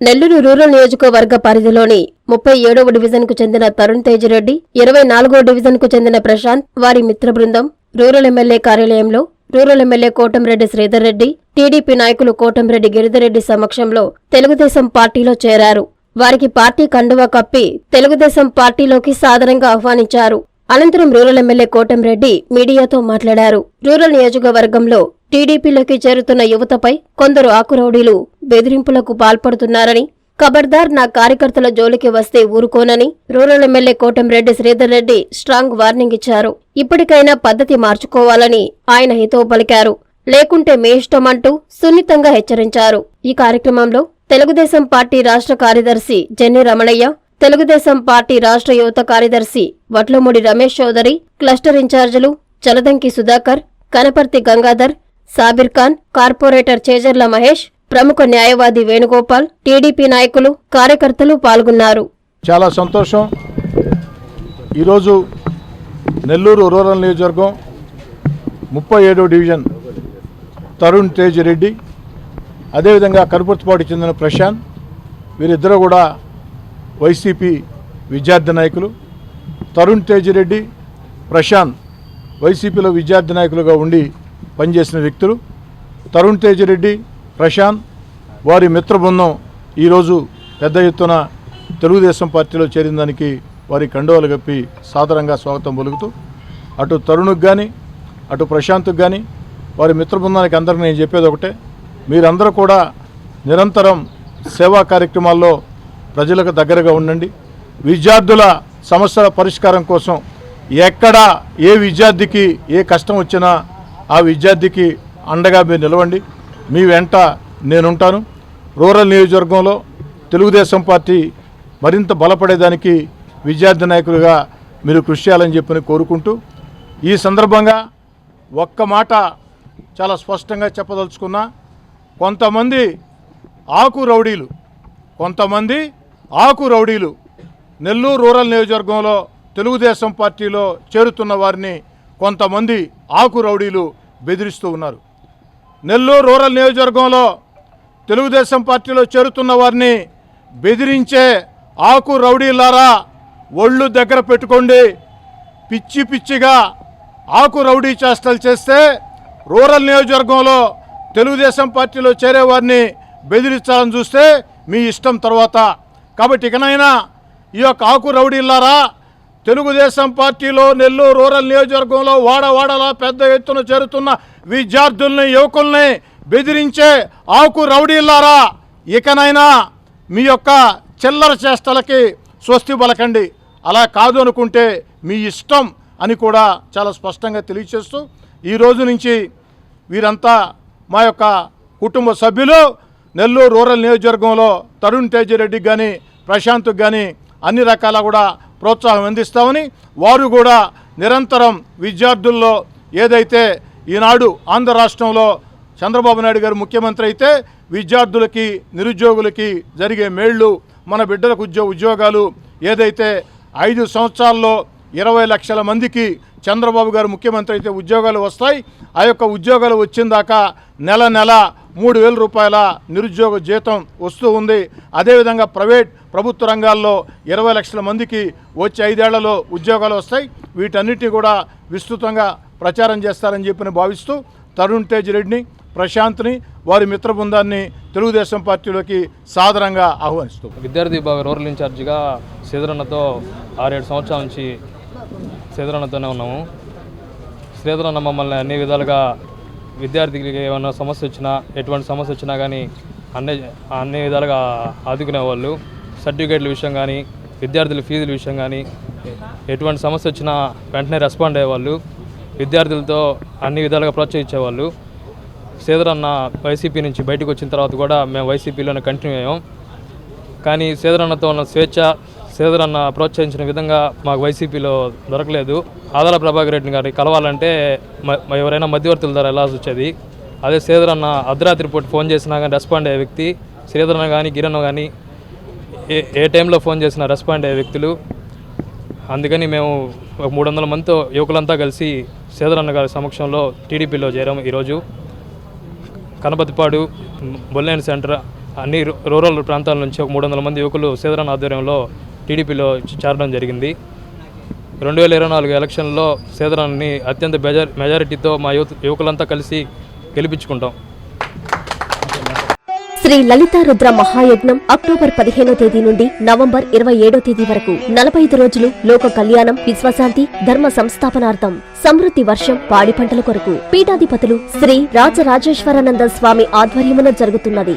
Nellore rural నియోజకవర్గ పరిధిలోని ముప్పై ఏడవ డివిజన్కు చెందిన తరుణ్ తేజ్ రెడ్డి ఇరవై నాలుగో డివిజన్కు చెందిన ప్రశాంత్ వారి మిత్ర బృందం రూరల్ ఎమ్మెల్యే కార్యాలయంలో rural MLA Kotamreddy Sridhar Reddy TDP నాయకులు కోటంరెడ్డి గిరిధరెడ్డి సమక్షంలో తెలుగుదేశం పార్టీలో చేరారు. వారికి పార్టీ కండువా కప్పి తెలుగుదేశం పార్టీలోకి సాదరంగా ఆహ్వానించారు. అనంతరం రూరల్ ఎమ్మెల్యే కోటంరెడ్డి మీడియాతో మాట్లాడారు. రూరల్ నియోజకవర్గంలో టీడీపీలోకి చేరుతున్న యువతపై కొందరు ఆకురౌడీలు బెదిరింపులకు పాల్పడుతున్నారని ఖబర్దార్ నా కార్యకర్తల జోలికి వస్తే ఊరుకోనని rural MLA Kotamreddy Sridhar Reddy strong warning ఇచ్చారు. ఇప్పటికైనా పద్ధతి మార్చుకోవాలని ఆయన హితవు పలికారు. లేకుంటే మీ ఇష్టమంటూ సున్నితంగా హెచ్చరించారు. ఈ కార్యక్రమంలో తెలుగుదేశం పార్టీ రాష్ట్ర కార్యదర్శి జెన్ని రమణయ్య తెలుగుదేశం పార్టీ రాష్ట్ర యువత కార్యదర్శి వట్లమూడి రమేష్ చౌదరి క్లస్టర్ ఇన్ఛార్జీలు చలదంకి సుధాకర్ కనపర్తి గంగాధర్ సాబిర్ ఖాన్ కార్పొరేటర్ చేజర్ల మహేష్ ప్రముఖ న్యాయవాది వేణుగోపాల్ టీడీపీ నాయకులు కార్యకర్తలు పాల్గొన్నారు. చాలా సంతోషం. ఈరోజు నెల్లూరు రూరల్ నియోజకవర్గం ముప్పై ఏడో డివిజన్ తరుణ్ తేజ్ రెడ్డి అదేవిధంగా కనుపర్తిపాటికి చెందిన ప్రశాంత్ వీరిద్దరూ కూడా వైసీపీ విద్యార్థి నాయకులు. తరుణ్ తేజ్ రెడ్డి ప్రశాంత్ వైసీపీలో విద్యార్థి నాయకులుగా ఉండి పనిచేసిన వ్యక్తులు తరుణ్ తేజరెడ్డి ప్రశాంత్ వారి మిత్ర బృందం ఈరోజు పెద్ద ఎత్తున తెలుగుదేశం పార్టీలో చేరిన దానికి వారి కండువాలు కప్పి సాదరంగా స్వాగతం పలుకుతూ అటు తరుణ్కి కానీ అటు ప్రశాంత్కి కానీ వారి మిత్ర బృందానికి అందరికీ నేను చెప్పేది ఒకటే మీరందరూ కూడా నిరంతరం సేవా కార్యక్రమాల్లో ప్రజలకు దగ్గరగా ఉండండి. విద్యార్థుల సమస్యల పరిష్కారం కోసం ఎక్కడ ఏ విద్యార్థికి ఏ కష్టం వచ్చినా ఆ విద్యార్థికి అండగా మీరు నిలవండి. మీ వెంట నేనుంటాను. రూరల్ నియోజకవర్గంలో తెలుగుదేశం పార్టీ మరింత బలపడేదానికి విద్యార్థి నాయకులుగా మీరు కృషి చేయాలని చెప్పని కోరుకుంటూ ఈ సందర్భంగా ఒక్క మాట చాలా స్పష్టంగా చెప్పదలుచుకున్నా కొంతమంది ఆకు రౌడీలు కొంతమంది ఆకు రౌడీలు నెల్లూరు రూరల్ నియోజకవర్గంలో తెలుగుదేశం పార్టీలో చేరుతున్న వారిని కొంతమంది ఆకు రౌడీలు బెదిరిస్తూ ఉన్నారు. నెల్లూరు రూరల్ నియోజకవర్గంలో తెలుగుదేశం పార్టీలో చేరుతున్న వారిని బెదిరించే ఆకు రౌడీలారా ఒళ్ళు దగ్గర పెట్టుకోండి. పిచ్చి పిచ్చిగా ఆకు రౌడీ చేష్టలు చేస్తే రూరల్ నియోజకవర్గంలో తెలుగుదేశం పార్టీలో చేరేవారిని బెదిరించాలని చూస్తే మీ ఇష్టం తర్వాత. కాబట్టి ఇకనైనా ఈ యొక్క ఆకు రౌడీలారా తెలుగుదేశం పార్టీలో నెల్లూరు రూరల్ నియోజకవర్గంలో వాడవాడలా పెద్ద ఎత్తున చేరుతున్న విద్యార్థుల్ని యువకుల్ని బెదిరించే ఆకు రౌడీలారా ఇకనైనా మీ యొక్క చిల్లర చేష్టలకి స్వస్తి పలకండి. అలా కాదు అనుకుంటే మీ ఇష్టం అని కూడా చాలా స్పష్టంగా తెలియచేస్తూ ఈ రోజు నుంచి వీరంతా మా యొక్క కుటుంబ సభ్యులు నెల్లూరు రూరల్ నియోజకవర్గంలో తరుణ్ తేజిరెడ్డికి కానీ ప్రశాంత్కి కానీ అన్ని రకాల కూడా ప్రోత్సాహం అందిస్తామని వారు కూడా నిరంతరం విద్యార్థుల్లో ఏదైతే ఈనాడు ఆంధ్ర రాష్ట్రంలో చంద్రబాబు నాయుడు గారు ముఖ్యమంత్రి అయితే విద్యార్థులకి నిరుద్యోగులకి జరిగే మేళ్ళు మన బిడ్డలకు ఉద్యోగ ఉద్యోగాలు ఏదైతే ఐదు సంవత్సరాల్లో ఇరవై లక్షల మందికి చంద్రబాబు గారు ముఖ్యమంత్రి అయితే ఉద్యోగాలు వస్తాయి. ఆ యొక్క ఉద్యోగాలు వచ్చిన దాకా నెల నెల మూడు వేల రూపాయల నిరుద్యోగ జీతం వస్తూ ఉంది. అదేవిధంగా ప్రైవేట్ ప్రభుత్వ రంగాల్లో ఇరవై లక్షల మందికి వచ్చే ఐదేళ్ళలో ఉద్యోగాలు వస్తాయి. వీటన్నిటి కూడా విస్తృతంగా ప్రచారం చేస్తారని చెప్పి భావిస్తూ తరుణ్ తేజ్ రెడ్డిని ప్రశాంత్ని వారి మిత్ర బృందాన్ని తెలుగుదేశం పార్టీలోకి సాదరంగా ఆహ్వానిస్తూ విద్యార్థి విభాగ రూరల్ ఇన్ఛార్జిగా శ్రీధరన్నతో ఆరేడు సంవత్సరాల నుంచి శ్రీధరన్నతోనే ఉన్నాము. శ్రీధరన్న మమ్మల్ని అన్ని విధాలుగా విద్యార్థికి ఏమైనా సమస్య వచ్చినా ఎటువంటి సమస్య వచ్చినా కానీ అన్ని అన్ని విధాలుగా ఆదుకునేవాళ్ళు. సర్టిఫికేట్ల విషయం కానీ విద్యార్థుల ఫీజుల విషయం కానీ ఎటువంటి సమస్య వచ్చినా వెంటనే రెస్పాండ్ అయ్యేవాళ్ళు. విద్యార్థులతో అన్ని విధాలుగా ప్రోత్సహించేవాళ్ళు. శ్రీధర్ అన్న వైసీపీ నుంచి బయటకు వచ్చిన తర్వాత కూడా మేము వైసీపీలోనే కంటిన్యూ అయ్యాం. కానీ శ్రీధర్ అన్నతో ఉన్న స్వేచ్ఛ శ్రీధర్ అన్న ప్రోత్సహించిన విధంగా మాకు వైసీపీలో దొరకలేదు. ఆదాల ప్రభాకర్ రెడ్డి గారి కలవాలంటే మ- ఎవరైనా మధ్యవర్తుల ద్వారా వెళ్ళాల్సి వచ్చేది. అదే శ్రీధర్ అన్న అర్ధరాత్రి పూట ఫోన్ చేసినా కానీ రెస్పాండ్ అయ్యే వ్యక్తి శ్రీధర్ అన్న కానీ కిరణ్ కానీ ఏ ఏ టైంలో ఫోన్ చేసినా రెస్పాండ్ అయ్యే వ్యక్తులు. అందుకని మేము ఒక మూడు వందల మందితో యువకులంతా కలిసి శ్రీధర్ అన్న గారి సమక్షంలో టీడీపీలో చేరాము ఈరోజు. కనపతిపాడు బొల్లేని సెంటర్ అన్ని రూరల్ ప్రాంతాల నుంచి ఒక మూడు వందల మంది యువకులు సేదరన్న ఆధ్వర్యంలో టీడీపీలో చేరడం జరిగింది. రెండు వేల ఇరవై నాలుగు ఎలక్షన్లో సేదరాన్ని అత్యంత మెజార్ మెజారిటీతో మా యువత యువకులంతా కలిసి గెలిపించుకుంటాం. శ్రీ లలితా రుద్ర మహాయజ్ఞం అక్టోబర్ పదిహేనో తేదీ నుండి నవంబర్ ఇరవై ఏడో తేదీ వరకు నలభై ఐదు రోజులు లోక కళ్యాణం విశ్వశాంతి ధర్మ సంస్థాపనార్థం సమృద్ధి వర్షం పాడి పంటల కొరకు. పీఠాధిపతులు శ్రీ రాజరాజేశ్వరానంద స్వామి ఆధ్వర్యమున జరుగుతున్నది.